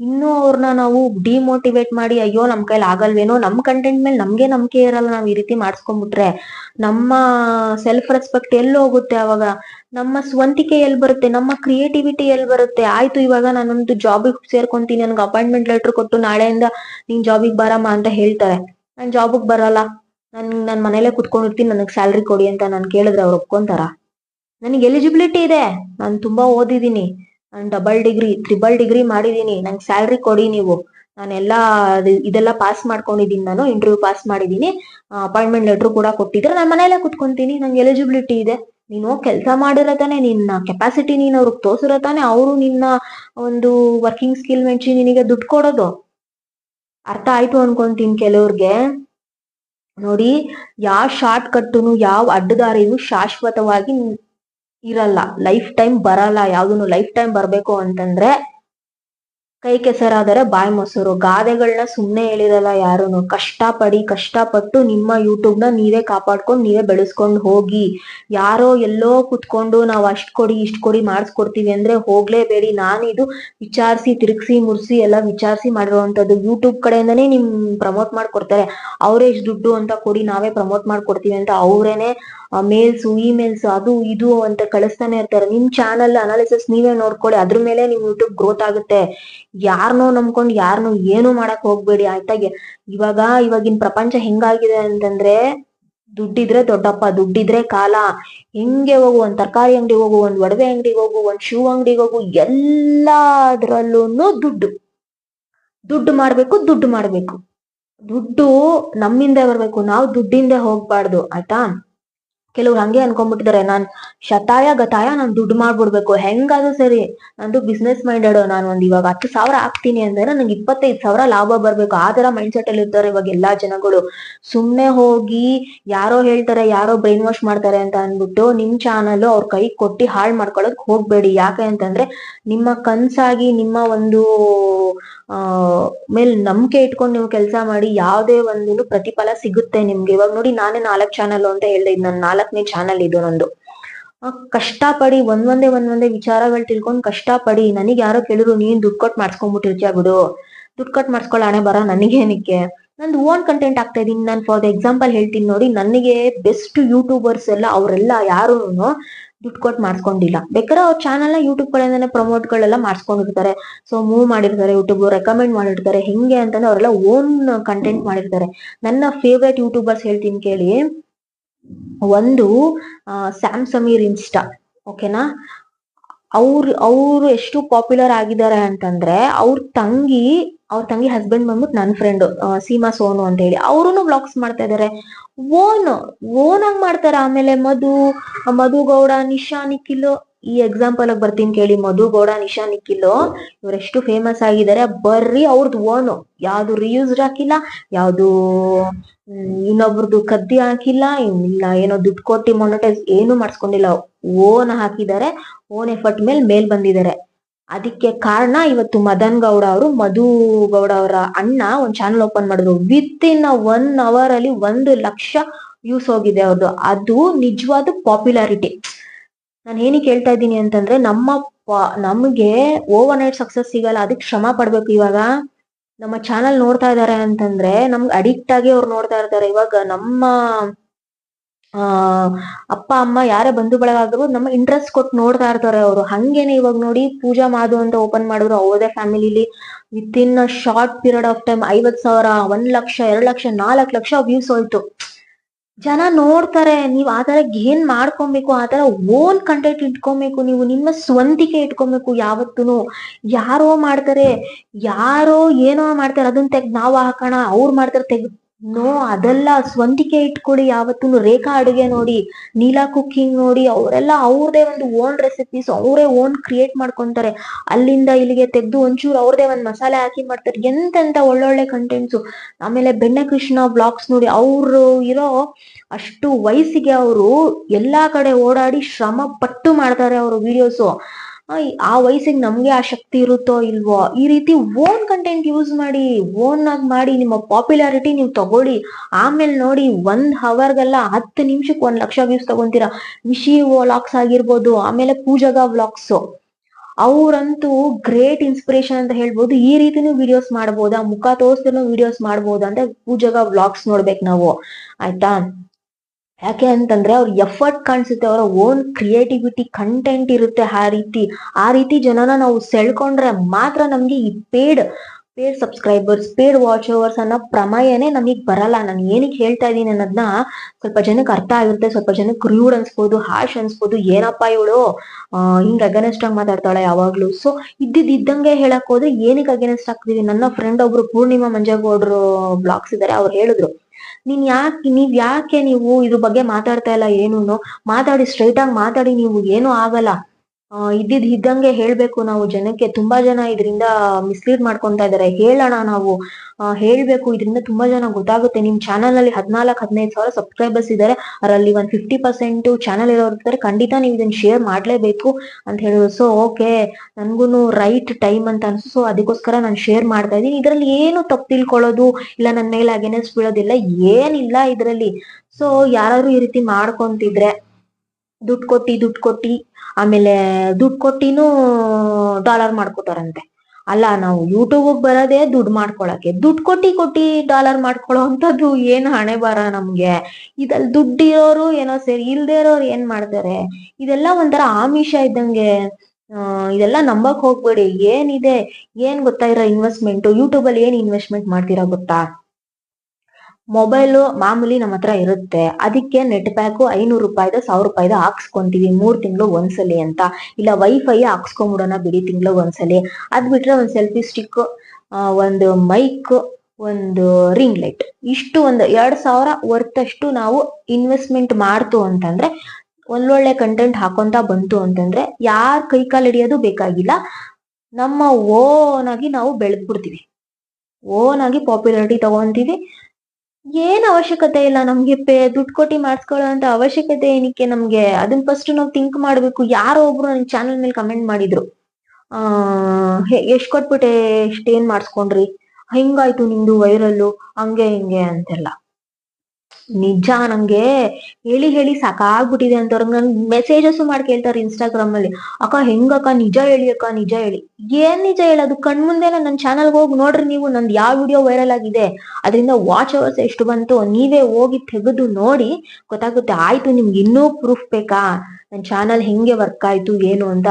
ಇನ್ನೂ ಅವ್ರನ್ನ ನಾವು ಡಿಮೋಟಿವೇಟ್ ಮಾಡಿ, ಅಯ್ಯೋ, ನಮ್ ಕೈಲಿ ಆಗಲ್ವೇನೋ, ನಮ್ ಕಂಟೆಂಟ್ ಮೇಲೆ ನಮ್ಗೆ ನಂಬಿಕೆ ಇರಲ್ಲ, ನಾವ್ ಈ ರೀತಿ ಮಾಡಿಸ್ಕೊಂಡ್ಬಿಟ್ರೆ ನಮ್ಮ ಸೆಲ್ಫ್ ರೆಸ್ಪೆಕ್ಟ್ ಎಲ್ಲಿ ಹೋಗುತ್ತೆ ಅವಾಗ? ನಮ್ಮ ಸ್ವಂತಿಕೆ ಎಲ್ಲಿ ಬರುತ್ತೆ? ನಮ್ಮ ಕ್ರಿಯೇಟಿವಿಟಿ ಎಲ್ಲಿ ಬರುತ್ತೆ? ಆಯ್ತು, ಇವಾಗ ನಾನೊಂದು ಜಾಬಿಗೆ ಸೇರ್ಕೊಂತೀನಿ, ನನ್ಗೆ ಅಪಾಯಿಂಟ್ಮೆಂಟ್ ಲೆಟರ್ ಕೊಟ್ಟು ನಾಳೆಯಿಂದ ನೀನ್ ಜಾಬಿಗೆ ಬರಮ್ಮ ಅಂತ ಹೇಳ್ತಾರೆ. ನಾನ್ ಜಾಬಿಗೆ ಬರಲ್ಲ. ನನ್ ನನ್ ಮನೇಲೆ ಕುತ್ಕೊಂಡಿರ್ತೀನಿ, ನನಗ್ ಸ್ಯಾಲ್ರಿ ಕೊಡಿ ಅಂತ ನಾನು ಕೇಳಿದ್ರೆ ಅವ್ರು ಒಪ್ಕೊಂತಾರ? ನನಗೆ ಎಲಿಜಿಬಿಲಿಟಿ ಇದೆ. ನಾನು ತುಂಬಾ ಓದಿದ್ದೀನಿ. ನಾನು ಡಬಲ್ ಡಿಗ್ರಿ ತ್ರಿಬಲ್ ಡಿಗ್ರಿ ಮಾಡಿದ್ದೀನಿ. ನಂಗೆ ಸ್ಯಾಲ್ರಿ ಕೊಡಿ ನೀವು. ನಾನೆಲ್ಲ ಇದೆಲ್ಲ ಪಾಸ್ ಮಾಡ್ಕೊಂಡಿದ್ದೀನಿ ನಾನು ಇಂಟರ್ವ್ಯೂ ಪಾಸ್ ಮಾಡಿದ್ದೀನಿ. ಅಪಾಯಿಂಟ್ಮೆಂಟ್ ಲೆಟ್ರು ಕೂಡ ಕೊಟ್ಟಿದ್ರೆ. ನಾನು ಮನೆಯಲ್ಲೇ ಕುತ್ಕೊಂತೀನಿ. ನಂಗೆ ಎಲಿಜಿಬಿಲಿಟಿ ಇದೆ. ನೀನು ಕೆಲಸ ಮಾಡಿರೋ ತಾನೆ ನಿನ್ನ ಕೆಪಾಸಿಟಿ ನೀನು ಅವ್ರಿಗೆ ತೋರಿಸಿರೋ ತಾನೆ ಅವರು ನಿನ್ನ ಒಂದು ವರ್ಕಿಂಗ್ ಸ್ಕಿಲ್ ಮೆಚ್ಚಿ ನಿನಗೆ ದುಡ್ಡು ಕೊಡೋದು. ಅರ್ಥ ಆಯ್ತು ಅನ್ಕೊಂತೀನಿ ಕೆಲವ್ರಿಗೆ. ನೋಡಿ, ಯಾವ ಶಾರ್ಟ್ ಕಟ್ಟುನು ಯಾವ ಅಡ್ಡದಾರಿಯು ಶಾಶ್ವತವಾಗಿ ಇರಲ್ಲ. ಲೈಫ್ ಟೈಮ್ ಬರಲ್ಲ. ಯಾವ್ದನ್ನು ಲೈಫ್ ಟೈಮ್ ಬರ್ಬೇಕು ಅಂತಂದ್ರೆ ಕೈ ಕೆಸರಾದರೆ ಬಾಯಿ ಮೊಸರು. ಗಾದೆಗಳನ್ನ ಸುಮ್ಮನೆ ಹೇಳಿರಲ್ಲ ಯಾರುನು. ಕಷ್ಟಪಡಿ, ಕಷ್ಟಪಟ್ಟು ನಿಮ್ಮ ಯೂಟ್ಯೂಬ್ನ ನೀವೇ ಕಾಪಾಡ್ಕೊಂಡು, ನೀವೇ ಬೆಳೆಸ್ಕೊಂಡು ಹೋಗಿ. ಯಾರೋ ಎಲ್ಲೋ ಕುತ್ಕೊಂಡು ನಾವು ಅಷ್ಟ್ ಕೊಡಿ, ಇಷ್ಟ್ ಕೊಡಿ ಮಾಡಿಸ್ಕೊಡ್ತೀವಿ ಅಂದ್ರೆ ಹೋಗ್ಲೇಬೇಡಿ. ನಾನಿದು ವಿಚಾರಿಸಿ, ತಿರುಗಿಸಿ, ಮುರ್ಸಿ ಎಲ್ಲ ವಿಚಾರಿಸಿ ಮಾಡಿರುವಂತದ್ದು ಯೂಟ್ಯೂಬ್ ಕಡೆಯಿಂದನೇ ನಿಮ್ ಪ್ರಮೋಟ್ ಮಾಡ್ಕೊಡ್ತಾರೆ. ಅವರೇ ಇಷ್ಟು ದುಡ್ಡು ಅಂತ ಕೊಡಿ, ನಾವೇ ಪ್ರಮೋಟ್ ಮಾಡ್ಕೊಡ್ತೀವಿ ಅಂತ ಅವರೇನೆ ಮೇಲ್ಸ್ ಇಮೇಲ್ಸ್ ಅದು ಇದು ಅಂತ ಕಳಿಸ್ತಾನೆ ಇರ್ತಾರೆ. ನಿಮ್ ಚಾನಲ್ ಅನಾಲಿಸಿಸ್ ನೀವೇ ನೋಡ್ಕೊಳ್ಳಿ ಅದ್ರ ಮೇಲೆ ನಿಮ್ ಯೂಟ್ಯೂಬ್ ಗ್ರೋತ್ ಆಗುತ್ತೆ. ಯಾರನ್ನೋ ನಂಬ್ಕೊಂಡು ಯಾರನ್ನೋ ಏನು ಮಾಡಕ್ ಹೋಗ್ಬೇಡಿ. ಆಯ್ತಾಗೆ. ಇವಾಗ, ಇವಾಗಿನ ಪ್ರಪಂಚ ಹೆಂಗಾಗಿದೆ ಅಂತಂದ್ರೆ ದುಡ್ಡಿದ್ರೆ ದೊಡ್ಡಪ್ಪ, ದುಡ್ಡಿದ್ರೆ ಕಾಲ. ಹೆಂಗೆ ಹೋಗು, ಒಂದ್ ತರಕಾರಿ ಅಂಗಡಿಗೆ ಹೋಗು, ಒಂದ್ ಒಡವೆ ಅಂಗಡಿಗೆ ಹೋಗು, ಒಂದ್ ಶೂ ಅಂಗಡಿಗೆ ಹೋಗು ಎಲ್ಲಾದ್ರಲ್ಲೂ ದುಡ್ಡು. ದುಡ್ಡು ಮಾಡ್ಬೇಕು ದುಡ್ಡು ಮಾಡ್ಬೇಕು. ದುಡ್ಡು ನಮ್ಮಿಂದ ಬರ್ಬೇಕು. ನಾವು ದುಡ್ಡಿಂದ ಹೋಗ್ಬಾರ್ದು. ಆಯ್ತಾ? ಕೆಲವ್ರು ಹಂಗೆ ಅನ್ಕೊಂಡ್ಬಿಟ್ಟಿದ್ದಾರೆ ನಾನ್ ಶತಾಯ ಗತಾಯ ನಾನ್ ದುಡ್ಡು ಮಾಡ್ಬಿಡ್ಬೇಕು, ಹೆಂಗಾದ್ರು ಸರಿ, ನಂದು ಬಿಸ್ನೆಸ್ ಮೈಂಡೆಡ್ ನಾನು ಒಂದ್ ಇವಾಗ ಹತ್ತು ಸಾವಿರ ಹಾಕ್ತೀನಿ ಅಂದ್ರೆ ನಂಗೆ ಇಪ್ಪತ್ತೈದು ಸಾವಿರ ಲಾಭ ಬರ್ಬೇಕು. ಆ ತರ ಮೈಂಡ್ ಸೆಟ್ ಅಲ್ಲಿ ಇರ್ತಾರೆ ಇವಾಗ ಎಲ್ಲಾ ಜನಗಳು. ಸುಮ್ನೆ ಹೋಗಿ ಯಾರೋ ಹೇಳ್ತಾರೆ, ಯಾರೋ ಬ್ರೈನ್ ವಾಶ್ ಮಾಡ್ತಾರೆ ಅಂತ ಅನ್ಬಿಟ್ಟು ನಿಮ್ ಚಾನಲ್ ಅವ್ರ ಕೈ ಕೊಟ್ಟಿ ಹಾಳ್ ಮಾಡ್ಕೊಳಕ್ ಹೋಗ್ಬೇಡಿ. ಯಾಕೆ ಅಂತಂದ್ರೆ ನಿಮ್ಮ ಕನ್ಸಾಗಿ ನಿಮ್ಮ ಒಂದು, ಆ, ಮೇಲ್ ನಂಬಿಕೆ ಇಟ್ಕೊಂಡು ನೀವು ಕೆಲಸ ಮಾಡಿ ಯಾವ್ದೇ ಒಂದು ಪ್ರತಿಫಲ ಸಿಗುತ್ತೆ ನಿಮ್ಗೆ. ಇವಾಗ ನೋಡಿ ನಾನೇ ನಾಲ್ಕ್ ಚಾನಲ್ ಅಂತ ಹೇಳಿದ್ ನಾನ್ ನನ್ನ ನಾಲ್ಕನೇ ಚಾನಲ್ ಇದು ನಂದು. ಕಷ್ಟಪಡಿ ಒಂದೊಂದೇ ಒಂದೊಂದೇ ವಿಚಾರಗಳು ತಿಳ್ಕೊಂಡು ಕಷ್ಟಪಡಿ ನನಗೆ ಯಾರೋ ಕೇಳಿದ್ರು, ನೀನ್ ದುಡ್ಡು ಕೊಟ್ಟು ಮಾಡ್ಸ್ಕೊಂಡ್ಬಿಟ್ಟಿರ್ತೀಯ ಬಿಡು. ದುಡ್ಡು ಕೊಟ್ಟು ಮಾಡ್ಸ್ಕೊಳ್ಳೋ ಹಣೆ ಬರ ನನಗೇನಕ್ಕೆ ನಂದು ಓನ್ ಕಂಟೆಂಟ್ ಆಗ್ತಾ ಇದೀನಿ. ನಾನು ಫಾರ್ ಎಕ್ಸಾಂಪಲ್ ಹೇಳ್ತೀನಿ ನೋಡಿ, ನನಗೆ ಬೆಸ್ಟ್ ಯೂಟ್ಯೂಬರ್ಸ್ ಎಲ್ಲ ಅವರೆಲ್ಲ ಯಾರು ದುಡ್ಡು ಕೊಟ್ಟು ಮಾಡ್ಸ್ಕೊಂಡಿಲ್ಲ. ಬೇಕಾದ್ರೆ ಅವ್ರ ಚಾನಲ್ನ ಯೂಟ್ಯೂಬ್ ಕಡೆಯಿಂದಾನೆ ಪ್ರಮೋಟ್ ಗಳೆಲ್ಲ ಮಾಡಿಸ್ಕೊಂಡಿರ್ತಾರೆ ಸೊ ಮೂವ್ ಮಾಡಿರ್ತಾರೆ ಯೂಟ್ಯೂಬ್ ರೆಕಮೆಂಡ್ ಮಾಡಿರ್ತಾರೆ. ಹೆಂಗೆ ಅಂತಂದ್ರೆ ಅವರೆಲ್ಲ ಓನ್ ಕಂಟೆಂಟ್ ಮಾಡಿರ್ತಾರೆ. ನನ್ನ ಫೇವ್ರೆಟ್ ಯೂಟ್ಯೂಬರ್ಸ್ ಹೇಳ್ತೀನಿ ಕೇಳಿ. ಒಂದು ಸ್ಯಾಮ್ ಸಮೀರ್ ಇನ್ಸ್ಟಾ ಓಕೆನಾ ಅವ್ರು ಅವ್ರು ಎಷ್ಟು ಪಾಪ್ಯುಲರ್ ಆಗಿದ್ದಾರೆ ಅಂತಂದ್ರೆ, ಅವ್ರ ತಂಗಿ ಅವ್ರ ತಂಗಿ ಹಸ್ಬೆಂಡ್ ಬಂದ್ಬಿಟ್ಟು ನನ್ನ ಫ್ರೆಂಡ್ ಸೀಮಾ ಸೋನು ಅಂತ ಹೇಳಿ. ಅವರು ಬ್ಲಾಗ್ಸ್ ಮಾಡ್ತಾ ಇದಾರೆ. ಓನ್ ಓನ್ ಹಂಗ್ ಮಾಡ್ತಾರೆ? ಆಮೇಲೆ ಮಧು ಮಧು ಗೌಡ, ನಿಶಾ, ನಿಖಿಲ್. ಈ ಎಕ್ಸಾಂಪಲ್ ಆಗಿ ಬರ್ತೀನಿ ಕೇಳಿ ಮಧು ಗೌಡ, ನಿಶಾ, ನಿಖಿಲ್. ಇವರೆಷ್ಟು ಫೇಮಸ್ ಆಗಿದ್ದಾರೆ. ಬರ್ರಿ ಅವ್ರದ್ದು ಓನ್ ಯಾವ್ದು ರಿಯೂಸ್ಡ್ ಹಾಕಿಲ್ಲ, ಯಾವ್ದು ಇನ್ನೊಬ್ರದ್ದು ಕದ್ದಿ ಹಾಕಿಲ್ಲ ಇಲ್ಲ ಏನೋ ದುಡ್ಡು ಕೊಟ್ಟು ಮೊನಟೈಸ್ ಏನು ಮಾಡಿಸ್ಕೊಂಡಿಲ್ಲ. ಓನ್ ಹಾಕಿದ್ದಾರೆ. ಓನ್ ಎಫರ್ಟ್ ಮೇಲೆ ಮೇಲ್ ಬಂದಿದ್ದಾರೆ. ಅದಕ್ಕೆ ಕಾರಣ ಇವತ್ತು ಮದನ್ ಗೌಡ ಅವರು, ಮಧು ಗೌಡ ಅವರ ಅಣ್ಣ ಒಂದ್ ಚಾನಲ್ ಓಪನ್ ಮಾಡಿದ್ರು. ವಿತ್ ಇನ್ ಒನ್ ಅವರ್ ಅಲ್ಲಿ ಒಂದು ಲಕ್ಷ ವ್ಯೂಸ್ ಹೋಗಿದೆ ಅವ್ರದ್ದು ಅದು ನಿಜವಾದ ಪಾಪ್ಯುಲಾರಿಟಿ ನಾನು ಏನಕ್ಕೆ ಹೇಳ್ತಾ ಇದ್ದೀನಿ ಅಂತಂದ್ರೆ ನಮ್ಮ ನಮಗೆ ಓವರ್ ನೈಟ್ ಸಕ್ಸಸ್ ಸಿಗಲ್ಲ ಅದಕ್ಕೆ ಶ್ರಮ ಪಡ್ಬೇಕು ಇವಾಗ. ನಮ್ಮ ಚಾನಲ್ ನೋಡ್ತಾ ಇದ್ದಾರೆ ಅಂತಂದ್ರೆ ನಮ್ಗೆ ಅಡಿಕ್ಟ್ ಆಗಿ ಅವ್ರು ನೋಡ್ತಾ ಇರ್ತಾರೆ. ಇವಾಗ ನಮ್ಮ ಅಪ್ಪ, ಅಮ್ಮ ಯಾರೇ ಬಂಧು ಬಳಗ ಆಗಿರ್ಬೋದು ನಮ್ಮ ಇಂಟ್ರೆಸ್ಟ್ ಕೊಟ್ಟು ನೋಡ್ತಾ ಇರ್ತಾರೆ ಅವರು. ಹಂಗೇನೆ ಇವಾಗ ನೋಡಿ ಪೂಜಾ ಮಾಧು ಅಂತ ಓಪನ್ ಮಾಡಿದ್ರು ಅವರದೇ ಫ್ಯಾಮಿಲಿಲಿ with in short period of time ಐವತ್ ಸಾವಿರ, ಒಂದ್ ಲಕ್ಷ, ಎರಡ್ ಲಕ್ಷ, ನಾಲ್ಕು ಲಕ್ಷ ವ್ಯೂಸ್ ಹೋಯ್ತು. ಜನ ನೋಡ್ತಾರೆ, ನೀವ್ ಆತರ ಏನ್ ಮಾಡ್ಕೊಬೇಕು ಆತರ ಓನ್ ಕಂಟೆಂಟ್ ಇಟ್ಕೊಬೇಕು ನೀವು, ನಿಮ್ಮ ಸ್ವಂತಿಕೆ ಇಟ್ಕೊಬೇಕು ಯಾವತ್ತೂ ಯಾರೋ ಮಾಡ್ತಾರೆ, ಯಾರೋ ಏನೋ ಮಾಡ್ತಾರೆ, ಅದನ್ನ ತೆಗ್ದು ನಾವ್ ಹಾಕೋಣ, ಅವ್ರು ಮಾಡ್ತಾರೆ, ತೆಗ್ದ್ ನೋ, ಅದೆಲ್ಲ ಸ್ವಂತಿಕೆ ಇಟ್ಕೊಳ್ಳಿ ಯಾವತ್ತೂ ರೇಖಾ ಅಡುಗೆ ನೋಡಿ, ನೀಲಾ ಕುಕ್ಕಿಂಗ್ ನೋಡಿ, ಅವರೆಲ್ಲ ಅವ್ರದೇ ಒಂದು ಓನ್ ರೆಸಿಪೀಸ್ ಅವರೇ ಓನ್ ಕ್ರಿಯೇಟ್ ಮಾಡ್ಕೊಂತಾರೆ. ಅಲ್ಲಿಂದ ಇಲ್ಲಿಗೆ ತೆಗೆದು ಒಂಚೂರು ಅವ್ರದೇ ಒಂದು ಮಸಾಲೆ ಹಾಕಿ ಮಾಡ್ತಾರೆ. ಎಂತೆಂತ ಒಳ್ಳೊಳ್ಳೆ ಕಂಟೆಂಟ್ಸು ಆಮೇಲೆ ಬೆಣ್ಣೆ ಕೃಷ್ಣ ಬ್ಲಾಗ್ಸ್ ನೋಡಿ, ಅವರು ಇರೋ ಅಷ್ಟು ವಯಸ್ಸಿಗೆ ಅವರು ಎಲ್ಲಾ ಕಡೆ ಓಡಾಡಿ ಶ್ರಮ ಪಟ್ಟು ಮಾಡ್ತಾರೆ ಅವರು ವಿಡಿಯೋಸು ಆ ವಯಸ್ಸಿಗೆ ನಮ್ಗೆ ಆ ಶಕ್ತಿ ಇರುತ್ತೋ ಇಲ್ವೋ? ಈ ರೀತಿ ಓನ್ ಕಂಟೆಂಟ್ ಯೂಸ್ ಮಾಡಿ, ಓನ್ ಆಗಿ ಮಾಡಿ, ನಿಮ್ಮ ಪಾಪ್ಯುಲಾರಿಟಿ ನೀವು ತಗೊಳ್ಳಿ. ಆಮೇಲೆ ನೋಡಿ, ಒಂದ್ ಹವರ್ಗೆಲ್ಲ ಹತ್ತು ನಿಮಿಷಕ್ಕೆ ಒಂದ್ ಲಕ್ಷ ವ್ಯೂಸ್ ತಗೊಂತೀರಾ. ವಿಶಿ ವ್ಲಾಗ್ಸ್ ಆಗಿರ್ಬೋದು, ಆಮೇಲೆ ಪೂಜಾಗ ವ್ಲಾಗ್ಸ್ ಅವರಂತೂ ಗ್ರೇಟ್ ಇನ್ಸ್ಪಿರೇಷನ್ ಅಂತ ಹೇಳ್ಬೋದು. ಈ ರೀತಿನೂ ವಿಡಿಯೋಸ್ ಮಾಡ್ಬೋದಾ? ಮುಖ ತೋರಿಸ್ದನು ವಿಡಿಯೋಸ್ ಮಾಡ್ಬೋದಾ ಅಂತ ಪೂಜಾಗ ವ್ಲಾಗ್ಸ್ ನೋಡ್ಬೇಕು ನಾವು. ಆಯ್ತಾ? ಯಾಕೆ ಅಂತಂದ್ರೆ ಅವ್ರ ಎಫರ್ಟ್ ಕಾಣಿಸುತ್ತೆ, ಅವರ ಓನ್ ಕ್ರಿಯೇಟಿವಿಟಿ ಕಂಟೆಂಟ್ ಇರುತ್ತೆ ಆ ರೀತಿ. ಆ ರೀತಿ ಜನನ ನಾವು ಸೆಳ್ಕೊಂಡ್ರೆ ಮಾತ್ರ ನಮ್ಗೆ ಈ paid paid subscribers paid watch hours ಅನ್ನೋ ಪ್ರಮೇಯನೇ ನಮಗ್ ಬರಲ್ಲ. ನಾನು ಏನಕ್ಕೆ ಹೇಳ್ತಾ ಇದ್ದೀನಿ ಅನ್ನೋದನ್ನ ಸ್ವಲ್ಪ ಜನಕ್ಕೆ ಅರ್ಥ ಆಗಿರುತ್ತೆ ಸ್ವಲ್ಪ ಜನಕ್ಕೆ ರೂಡ್ ಅನ್ಸ್ಬೋದು ಹಾಶ್ ಅನ್ಸ್ಬೋದು, ಏನಪ್ಪಾ ಇವಳು? ಹಿಂಗ್ ಅಗೇನೆಸ್ಟ್ ಆಗಿ ಮಾತಾಡ್ತಾಳೆ ಯಾವಾಗ್ಲೂ. ಸೊ ಇದ್ದಿದ್ ಇದ್ದಂಗೆ ಹೇಳಕ್ ಹೋದ್ರೆ ಏನಕ್ಕೆ ಅಗೇನೆಸ್ಟ್ ಆಗ್ತಿದೀವಿ ನನ್ನ ಫ್ರೆಂಡ್ ಒಬ್ರು ಪೂರ್ಣಿಮಾ ಮಂಜೇಗೌಡರು ಬ್ಲಾಗ್ಸ್ ಇದಾರೆ, ಅವ್ರು ಹೇಳಿದ್ರು ನೀನ್ ಯಾಕೆ ನೀವ್ ಯಾಕೆ ನೀವು ಇದ್ರ ಬಗ್ಗೆ ಮಾತಾಡ್ತಾ ಇಲ್ಲ ಏನು ಮಾತಾಡಿ ಸ್ಟ್ರೈಟ್ ಆಗಿ ಮಾತಾಡಿ, ನೀವು ಏನು ಆಗಲ್ಲ. ಇದ್ದಿದ್ ಇದ್ದಂಗೆ ಹೇಳ್ಬೇಕು ನಾವು. ಜನಕ್ಕೆ ತುಂಬಾ ಜನ ಇದರಿಂದ ಮಿಸ್ಲೀಡ್ ಮಾಡ್ಕೊಂತಾ ಇದಾರೆ. ಹೇಳೋಣ ನಾವು. ಹೇಳ್ಬೇಕು. ಇದರಿಂದ ತುಂಬಾ ಜನ ಗೊತ್ತಾಗುತ್ತೆ. ನಿಮ್ ಚಾನಲ್ ಅಲ್ಲಿ ಹದ್ನಾಲ್ಕ್, ಹದಿನೈದು ಸಾವಿರ ಸಬ್ಸ್ಕ್ರೈಬರ್ಸ್ ಇದಾರೆ. ಅದರಲ್ಲಿ ಒಂದ್ ಫಿಫ್ಟಿ ಪರ್ಸೆಂಟ್ ಚಾನಲ್ ಇರೋರು ಇರ್ತಾರೆ ಖಂಡಿತ ನೀವು ಇದನ್ನ ಶೇರ್ ಮಾಡ್ಲೇಬೇಕು ಅಂತ ಹೇಳಿದ್ರು ಸೊ ಓಕೆ ನನ್ಗೂನು ರೈಟ್ ಟೈಮ್ ಅಂತ ಅನ್ಸು. ಸೊ ಅದಕ್ಕೋಸ್ಕರ ನಾನು ಶೇರ್ ಮಾಡ್ತಾ ಇದೀನಿ ಇದರಲ್ಲಿ ಏನು ತಪ್ಪು ತಿಳ್ಕೊಳ್ಳೋದು ಇಲ್ಲ ನನ್ನ ಮೇಲೆ ಅಗೇನೆಸ್ಟ್ ಬೀಳೋದಿಲ್ಲ. ಏನಿಲ್ಲ ಇದರಲ್ಲಿ. ಸೊ ಯಾರಾದ್ರೂ ಈ ರೀತಿ ಮಾಡ್ಕೊಂತಿದ್ರೆ ದುಡ್ಡು ಕೊಟ್ಟಿ ದುಡ್ಡು ಕೊಟ್ಟಿ, ಆಮೇಲೆ ದುಡ್ಡು ಕೊಟ್ಟಿನೂ ಡಾಲರ್ ಮಾಡ್ಕೋತಾರಂತೆ. ಅಲ್ಲ, ನಾವು ಯೂಟ್ಯೂಬ್ ಬರೋದೇ ದುಡ್ಡು ಮಾಡ್ಕೊಳಕ್ಕೆ. ದುಡ್ಡು ಕೊಟ್ಟಿ ಕೊಟ್ಟಿ ಡಾಲರ್ ಮಾಡ್ಕೊಳ್ಳೋ ಅಂತದ್ದು ಏನು ಹಣೆ ಬರ ನಮ್ಗೆ? ಇದಲ್ಲಿ ದುಡ್ಡು ಇರೋರು ಏನೋ ಸರಿ, ಇಲ್ದೇ ಇರೋರು ಏನ್ ಮಾಡ್ತಾರೆ? ಇದೆಲ್ಲ ಒಂಥರ ಆಮಿಷ ಇದ್ದಂಗೆ ಇದೆಲ್ಲ ನಂಬಕ್ ಹೋಗ್ಬೇಡಿ. ಏನಿದೆ? ಏನ್ ಗೊತ್ತಾ ಇರೋ ಇನ್ವೆಸ್ಟ್ಮೆಂಟ್ ಯೂಟ್ಯೂಬ್ ಅಲ್ಲಿ ಏನ್ ಇನ್ವೆಸ್ಟ್ಮೆಂಟ್ ಮಾಡ್ತೀರಾ ಗೊತ್ತಾ? ಮೊಬೈಲ್ ಮಾಮೂಲಿ ನಮ್ಮ ಹತ್ರ ಇರುತ್ತೆ. ಅದಕ್ಕೆ ನೆಟ್ ಪ್ಯಾಕು ಐನೂರು ರೂಪಾಯಿದ, ಸಾವಿರ ರೂಪಾಯಿದ ಹಾಕ್ಸ್ಕೊಂತೀವಿ ಮೂರು ತಿಂಗಳು ಒಂದ್ಸಲಿ ಅಂತ. ಇಲ್ಲ ವೈಫೈ ಹಾಕ್ಸ್ಕೊಂಬಿಡೋಣ ಬಿಡಿ ತಿಂಗಳು ಒಂದ್ಸಲಿ. ಅದ್ ಬಿಟ್ರೆ ಒಂದು ಸೆಲ್ಫಿ ಸ್ಟಿಕ್ ಒಂದು ಮೈಕ್, ಒಂದು ರಿಂಗ್ ಲೈಟ್. ಇಷ್ಟು ಒಂದು ಎರಡು ಸಾವಿರ ವರ್ತ್ ನಾವು ಇನ್ವೆಸ್ಟ್ಮೆಂಟ್ ಮಾಡ್ತು ಅಂತಂದ್ರೆ ಒಳ್ಳೊಳ್ಳೆ ಕಂಟೆಂಟ್ ಹಾಕೊಂತ ಬಂತು ಅಂತಂದ್ರೆ, ಯಾರ್ ಕೈ ಕಾಲು ಹಿಡಿಯೋದು ಬೇಕಾಗಿಲ್ಲ. ನಮ್ಮ ಓನ್ ಆಗಿ ನಾವು ಬೆಳೆದ್ಬಿಡ್ತೀವಿ ಓನ್ ಆಗಿ ಪಾಪ್ಯುಲಾರಿಟಿ ತಗೊಂತೀವಿ. ಏನ್ ಅವಶ್ಯಕತೆ ಇಲ್ಲ ನಮ್ಗೆ ಪೇ, ದುಡ್ಡು ಕೊಟ್ಟಿ ಮಾಡಿಸ್ಕೊಳ್ಳೋ ಅಂತ ಅವಶ್ಯಕತೆ ಏನಕ್ಕೆ ನಮ್ಗೆ? ಅದನ್ನ ಫಸ್ಟ್ ನಾವು ಥಿಂಕ್ ಮಾಡ್ಬೇಕು. ಯಾರೋ ಒಬ್ರು ನನ್ ಚಾನಲ್ ಮೇಲೆ ಕಮೆಂಟ್ ಮಾಡಿದ್ರು. ಆ ಎಷ್ಟ್ ಕೊಟ್ಬಿಟ್ಟೆ, ಎಷ್ಟ್ ಏನ್ ಮಾಡಿಸ್ಕೊಂಡ್ರಿ? ಹೆಂಗಾಯ್ತು ನಿಮ್ದು ವೈರಲ್ಲು ಹಂಗೆ, ಹಿಂಗೆ ಅಂತೆಲ್ಲ. ನಿಜ ನಂಗೆ ಹೇಳಿ ಹೇಳಿ ಸಾಕಾಗ್ಬಿಟ್ಟಿದೆ ಅಂತವ್ರಿಗೆ ನನ್ ಮೆಸೇಜಸ್ ಮಾಡಿ ಕೇಳ್ತಾರೆ ಇನ್ಸ್ಟಾಗ್ರಾಮ್ ಅಲ್ಲಿ. ಅಕ್ಕ, ಹೆಂಗಕ್ಕ? ನಿಜ ಹೇಳಿ ಅಕ್ಕ, ನಿಜ ಹೇಳಿ. ಏನ್ ನಿಜ ಹೇಳೋದು ಕಣ್ಮುಂದೆನೆ ನನ್ನ ಚಾನಲ್ ಹೋಗಿ ನೋಡ್ರಿ ನೀವು. ನಂದು ಯಾವ ವಿಡಿಯೋ ವೈರಲ್ ಆಗಿದೆ? ಅದರಿಂದ ವಾಚ್ ಅವರ್ಸ್ ಎಷ್ಟು ಬಂತು? ನೀವೇ ಹೋಗಿ ತೆಗೆದು ನೋಡಿ. ಗೊತ್ತಾಗುತ್ತೆ, ಆಯ್ತು, ನಿಮ್ಗೆ ಇನ್ನೂ ಪ್ರೂಫ್ ಬೇಕಾ? ನನ್ನ ಚಾನಲ್ ಹೆಂಗೆ ವರ್ಕ್ ಆಯ್ತು, ಏನು ಅಂತ?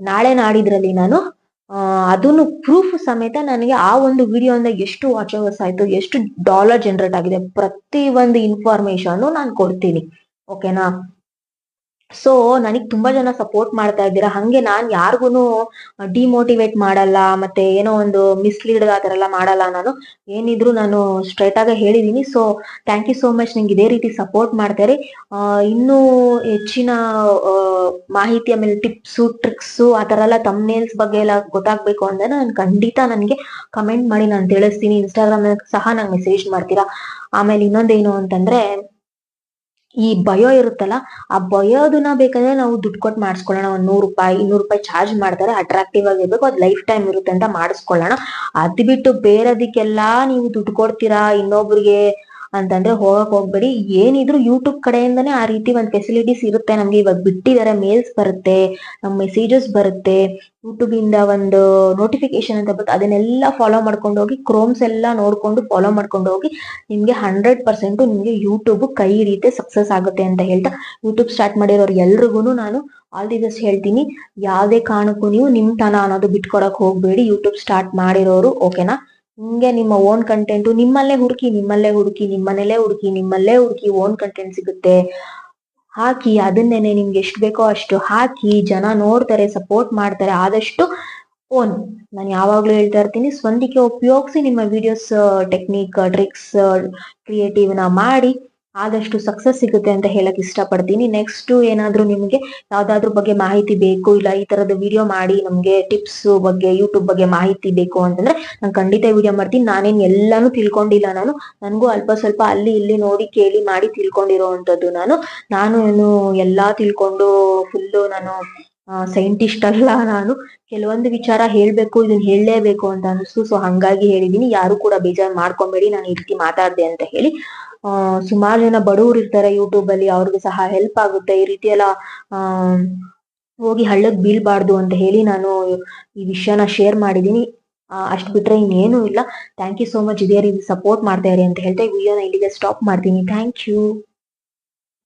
ನಾಳೆ ನಾಡಿದ್ರಲ್ಲಿ ನಾನು ಅದನ್ನು ಪ್ರೂಫ್ ಸಮೇತ ನನಗೆ ಆ ಒಂದು ವಿಡಿಯೋಯಿಂದ ಎಷ್ಟು ವಾಚ್ ಅವರ್ಸ್ ಆಯ್ತು, ಎಷ್ಟು ಡಾಲರ್ ಜನರೇಟ್ ಆಗಿದೆ ಪ್ರತಿ ಒಂದು ಇನ್ಫಾರ್ಮೇಶನ್ ನಾನು ಕೊಡ್ತೀನಿ. ಓಕೆನಾ ಸೊ ನನಗ್ ತುಂಬಾ ಜನ ಸಪೋರ್ಟ್ ಮಾಡ್ತಾ ಇದ್ದೀರಾ. ಹಂಗೆ ನಾನ್ ಯಾರಿಗೂನು ಡಿಮೋಟಿವೇಟ್ ಮಾಡಲ್ಲ, ಮತ್ತೆ ಏನೋ ಒಂದು ಮಿಸ್ಲೀಡ್ ಆ ಎಲ್ಲ ಮಾಡಲ್ಲ ನಾನು. ಏನಿದ್ರು ನಾನು ಸ್ಟ್ರೈಟ್ ಆಗಿ ಹೇಳಿದೀನಿ. So thank you so much ನಿಂಗೆ ಇದೇ ರೀತಿ ಸಪೋರ್ಟ್ ಮಾಡ್ತಾರೆ. ಇನ್ನೂ ಹೆಚ್ಚಿನ ಮಾಹಿತಿ ಆಮೇಲೆ ಟಿಪ್ಸು ಟ್ರಿಕ್ಸು ಆ ತರ ಎಲ್ಲ ತಮ್ನೇಲ್ಸ್ ಬಗ್ಗೆ ಎಲ್ಲ ಗೊತ್ತಾಗ್ಬೇಕು ಅಂದ್ರೆ ನಾನು ಖಂಡಿತ ನನಗೆ ಕಮೆಂಟ್ ಮಾಡಿ, ನಾನು ತಿಳಿಸ್ತೀನಿ. ಇನ್ಸ್ಟಾಗ್ರಾಮ್ ಸಹ ನಂಗೆ ಮೆಸೇಜ್ ಮಾಡ್ತೀರಾ. ಆಮೇಲೆ ಇನ್ನೊಂದೇನು ಅಂತಂದ್ರೆ ಈ ಭಯೋ ಇರುತ್ತಲ್ಲ, ಆ ಭಯೋದನ್ನ ಬೇಕಾದ್ರೆ ನಾವು ದುಡ್ಡು ಕೊಟ್ಟು ಮಾಡಿಸ್ಕೊಳ್ಳೋಣ. ಒಂದ್ ನೂರು ರೂಪಾಯಿ, ಇನ್ನೂರು ರೂಪಾಯಿ ಚಾರ್ಜ್ ಮಾಡ್ತಾರೆ. ಅಟ್ರಾಕ್ಟಿವ್ ಆಗಿರ್ಬೇಕು. ಅದ್ ಲೈಫ್ ಟೈಮ್ ಇರುತ್ತೆ ಅಂತ ಮಾಡಿಸ್ಕೊಳ್ಳೋಣ. ಅದ್ ಬಿಟ್ಟು ಬೇರೆದಕ್ಕೆಲ್ಲ ನೀವು ದುಡ್ಡು ಕೊಡ್ತೀರಾ? ಇನ್ನೊಬ್ರಿಗೆ ಅಂತಂದ್ರೆ ಹೋಗಕ್ ಹೋಗ್ಬೇಡಿ. ಏನಿದ್ರು ಯೂಟ್ಯೂಬ್ ಕಡೆಯಿಂದನೇ ಆ ರೀತಿ ಒಂದ್ ಫೆಸಿಲಿಟೀಸ್ ಇರುತ್ತೆ. ನಮ್ಗೆ ಇವಾಗ ಬಿಟ್ಟಿದ್ದಾರೆ ಮೇಲ್ಸ್ ಬರುತ್ತೆ, ನಮ್ ಮೆಸೇಜಸ್ ಬರುತ್ತೆ. ಯೂಟ್ಯೂಬ್ ಇಂದ ಒಂದು ನೋಟಿಫಿಕೇಶನ್ ಅಂತ ಬರುತ್ತೆ. ಅದನ್ನೆಲ್ಲ ಫಾಲೋ ಮಾಡ್ಕೊಂಡು ಹೋಗಿ ಕ್ರೋಮ್ಸ್ ಎಲ್ಲ ನೋಡ್ಕೊಂಡು ಫಾಲೋ ಮಾಡ್ಕೊಂಡು ಹೋಗಿ, ನಿಮ್ಗೆ ಹಂಡ್ರೆಡ್ ಪರ್ಸೆಂಟ್ ನಿಮ್ಗೆ ಯೂಟ್ಯೂಬ್ ಕೈ ರೀತಿ ಸಕ್ಸಸ್ ಆಗುತ್ತೆ ಅಂತ ಹೇಳ್ತಾ ಯೂಟ್ಯೂಬ್ ಸ್ಟಾರ್ಟ್ ಮಾಡಿರೋರು ಎಲ್ರಿಗೂ ನಾನು ಆಲ್ ದಿ ಬೆಸ್ಟ್ ಹೇಳ್ತೀನಿ. ಯಾವ್ದೇ ಕಾರಣಕ್ಕೂ ನೀವು ನಿಮ್ ತನ ಅನ್ನೋದು ಬಿಟ್ಕೊಡಕ್ ಹೋಗ್ಬೇಡಿ. ಯೂಟ್ಯೂಬ್ ಸ್ಟಾರ್ಟ್ ಮಾಡಿರೋರು ಓಕೆನಾ ಹಿಂಗೆ ನಿಮ್ಮ ಓನ್ ಕಂಟೆಂಟ್ ನಿಮ್ಮಲ್ಲೇ ಹುಡುಕಿ ನಿಮ್ಮಲ್ಲೇ ಹುಡುಕಿ, ನಿಮ್ಮನೇಲೇ ಹುಡುಕಿ, ನಿಮ್ಮಲ್ಲೇ ಹುಡುಕಿ ಓನ್ ಕಂಟೆಂಟ್ ಸಿಗುತ್ತೆ. ಹಾಕಿ ಅದನ್ನೇನೆ ನಿಮ್ಗೆ ಎಷ್ಟು ಬೇಕೋ ಅಷ್ಟು ಹಾಕಿ ಜನ ನೋಡ್ತಾರೆ ಸಪೋರ್ಟ್ ಮಾಡ್ತಾರೆ. ಆದಷ್ಟು ಓನ್ ನಾನು ಯಾವಾಗ್ಲೂ ಹೇಳ್ತಾ ಇರ್ತೀನಿ, ಸ್ವಂತಿಕೆ ಉಪಯೋಗಿಸಿ ನಿಮ್ಮ ವಿಡಿಯೋಸ್ ಟೆಕ್ನಿಕ್ ಟ್ರಿಕ್ಸ್ ಕ್ರಿಯೇಟಿವ್ನ ಮಾಡಿ. ಆದಷ್ಟು ಸಕ್ಸಸ್ ಸಿಗುತ್ತೆ ಅಂತ ಹೇಳಕ್ ಇಷ್ಟಪಡ್ತೀನಿ. ನೆಕ್ಸ್ಟ್ ಏನಾದ್ರೂ ನಿಮ್ಗೆ ಯಾವ್ದಾದ್ರ ಬಗ್ಗೆ ಮಾಹಿತಿ ಬೇಕು, ಇಲ್ಲ ಈ ತರದ ವಿಡಿಯೋ ಮಾಡಿ ನಮ್ಗೆ ಟಿಪ್ಸ್ ಬಗ್ಗೆ ಯೂಟ್ಯೂಬ್ ಬಗ್ಗೆ ಮಾಹಿತಿ ಬೇಕು ಅಂತಂದ್ರೆ ನಾನು ಖಂಡಿತ ವಿಡಿಯೋ ಮಾಡ್ತೀನಿ. ನಾನೇನ್ ಎಲ್ಲಾನು ತಿಳ್ಕೊಂಡಿಲ್ಲ ನಾನು. ನನ್ಗೂ ಅಲ್ಪ ಸ್ವಲ್ಪ ಅಲ್ಲಿ ಇಲ್ಲಿ ನೋಡಿ ಕೇಳಿ ಮಾಡಿ ತಿಳ್ಕೊಂಡಿರೋವಂಥದ್ದು ನಾನು. ನಾನು ಏನು ಎಲ್ಲಾ ತಿಳ್ಕೊಂಡು ಫುಲ್ಲು ನಾನು ಸೈಂಟಿಸ್ಟ್ ಅಲ್ಲ ನಾನು. ಕೆಲವೊಂದು ವಿಚಾರ ಹೇಳ್ಬೇಕು ಇದನ್ನ ಹೇಳಲೇಬೇಕು ಅಂತ ಅನಿಸ್ತು. ಸೊ ಹಂಗಾಗಿ ಹೇಳಿದೀನಿ. ಯಾರು ಕೂಡ ಬೇಜಾರು ಮಾಡ್ಕೊಂಬೇಡಿ. ನಾನು ಈ ರೀತಿ ಮಾತಾಡ್ದೆ ಅಂತ ಹೇಳಿ. ಆ, ಸುಮಾರು ಜನ ಬಡವ್ರು ಇರ್ತಾರೆ ಯೂಟ್ಯೂಬ್ ಅಲ್ಲಿ, ಅವ್ರಿಗೆ ಸಹ ಹೆಲ್ಪ್ ಆಗುತ್ತೆ. ಈ ರೀತಿ ಎಲ್ಲ ಆ, ಹೋಗಿ ಹಳ್ಳಕ್ ಬೀಳ್ಬಾರ್ದು ಅಂತ ಹೇಳಿ ನಾನು ಈ ವಿಷಯನ ಶೇರ್ ಮಾಡಿದೀನಿ ಅಷ್ಟು ಬಿಟ್ರೆ ಇನ್ನೇನು ಇಲ್ಲ. ಥ್ಯಾಂಕ್ ಯು ಸೋ ಮಚ್ ಇದೇ ರೀತಿ ಸಪೋರ್ಟ್ ಮಾಡ್ತಾ ಇರಿ ಅಂತ ಹೇಳ್ತಾ ಈ ವಿಡಿಯೋನ ಇಲ್ಲಿಗೆ ಸ್ಟಾಪ್ ಮಾಡ್ತೀನಿ. Thank you